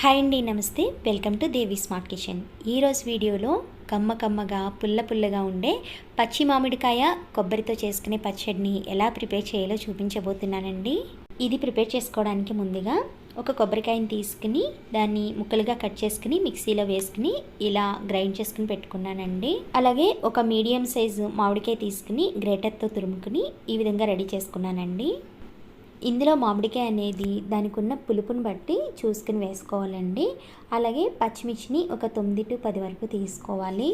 Hi అండి నమస్తే. Welcome to Devi smart kitchen. ఈరోజు వీడియోలో కమ్మ కమ్మగా పుల్ల పుల్లగా ఉండే పచ్చి మామిడికాయ కొబ్బరితో చేసుకునే పచ్చడిని ఎలా ప్రిపేర్ చేయాలో చూపించబోతున్నానండి. ఇది ప్రిపేర్ చేసుకోవడానికి ముందుగా ఒక కొబ్బరికాయని తీసుకుని దాన్ని ముక్కలుగా కట్ చేసుకుని మిక్సీలో వేసుకుని ఇలా గ్రైండ్ చేసుకుని పెట్టుకున్నానండి. అలాగే ఒక మీడియం సైజు మామిడికాయ తీసుకుని గ్రేటర్తో తురుముకుని ఈ విధంగా రెడీ చేసుకున్నానండి. ఇందులో మామిడికాయ అనేది దానికి ఉన్న పులుపుని బట్టి చూసుకుని వేసుకోవాలండి. అలాగే పచ్చిమిర్చిని ఒక తొమ్మిది టు పది వరకు తీసుకోవాలి.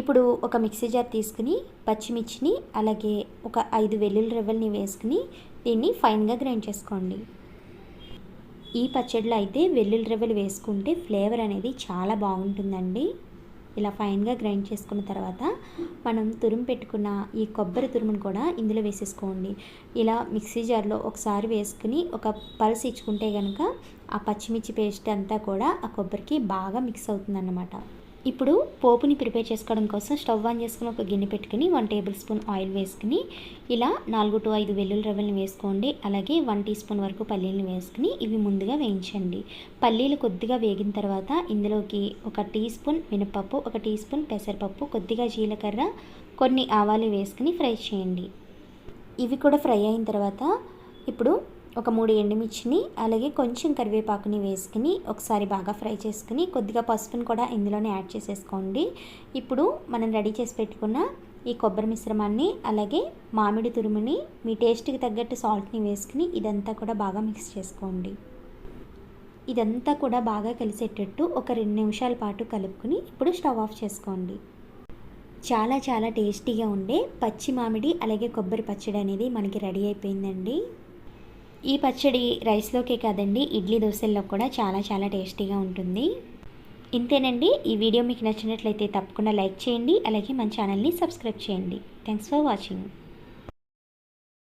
ఇప్పుడు ఒక మిక్సీ జార్ తీసుకుని పచ్చిమిర్చిని అలాగే ఒక ఐదు వెల్లుల్లి రవ్వల్ని వేసుకుని దీన్ని ఫైన్గా గ్రైండ్ చేసుకోండి. ఈ పచ్చడిలో అయితే వెల్లుల్లి రవ్వలు వేసుకుంటే ఫ్లేవర్ అనేది చాలా బాగుంటుందండి. ఇలా ఫైన్గా గ్రైండ్ చేసుకున్న తర్వాత మనం తురుము పెట్టుకున్న ఈ కొబ్బరి తురుమును కూడా ఇందులో వేసేసుకోండి. ఇలా మిక్సీ జార్లో ఒకసారి వేసుకుని ఒక పల్స్ ఇచ్చుకుంటే కనుక ఆ పచ్చిమిర్చి పేస్ట్ అంతా కూడా ఆ కొబ్బరికి బాగా మిక్స్ అవుతుందన్నమాట. ఇప్పుడు పోపుని ప్రిపేర్ చేసుకోవడం కోసం స్టవ్ ఆన్ చేసుకుని ఒక గిన్నె పెట్టుకుని వన్ టేబుల్ స్పూన్ ఆయిల్ వేసుకుని ఇలా నాలుగు టు ఐదు వెల్లుల్లి రవ్వల్ని వేసుకోండి. అలాగే వన్ టీ స్పూన్ వరకు పల్లీలను వేసుకుని ఇవి ముందుగా వేయించండి. పల్లీలు కొద్దిగా వేగిన తర్వాత ఇందులోకి ఒక టీ స్పూన్ మినపప్పు ఒక టీ స్పూన్ పెసరపప్పు కొద్దిగా జీలకర్ర కొన్ని ఆవాలు వేసుకుని ఫ్రై చేయండి. ఇవి కూడా ఫ్రై అయిన తర్వాత ఇప్పుడు ఒక మూడు ఎండుమిర్చిని అలాగే కొంచెం కరివేపాకుని వేసుకుని ఒకసారి బాగా ఫ్రై చేసుకుని కొద్దిగా పసుపుని కూడా ఇందులోనే యాడ్ చేసేసుకోండి. ఇప్పుడు మనం రెడీ చేసి పెట్టుకున్న ఈ కొబ్బరి మిశ్రమాన్ని అలాగే మామిడి తురుముని మీ టేస్ట్కి తగ్గట్టు సాల్ట్ని వేసుకుని ఇదంతా కూడా బాగా మిక్స్ చేసుకోండి. ఇదంతా కూడా బాగా కలిసేటట్టు ఒక రెండు నిమిషాల పాటు కలుపుకుని ఇప్పుడు స్టవ్ ఆఫ్ చేసుకోండి. చాలా చాలా టేస్టీగా ఉండే పచ్చి మామిడి అలాగే కొబ్బరి పచ్చడి అనేది మనకి రెడీ అయిపోయిందండి. ఈ పచ్చడి రైస్లోకే కాదండి ఇడ్లీ దోశల్లో కూడా చాలా చాలా టేస్టీగా ఉంటుంది. ఇంతేనండి ఈ వీడియో మీకు నచ్చినట్లయితే తప్పకుండా లైక్ చేయండి అలాగే మన ఛానల్ని సబ్స్క్రైబ్ చేయండి. Thanks for watching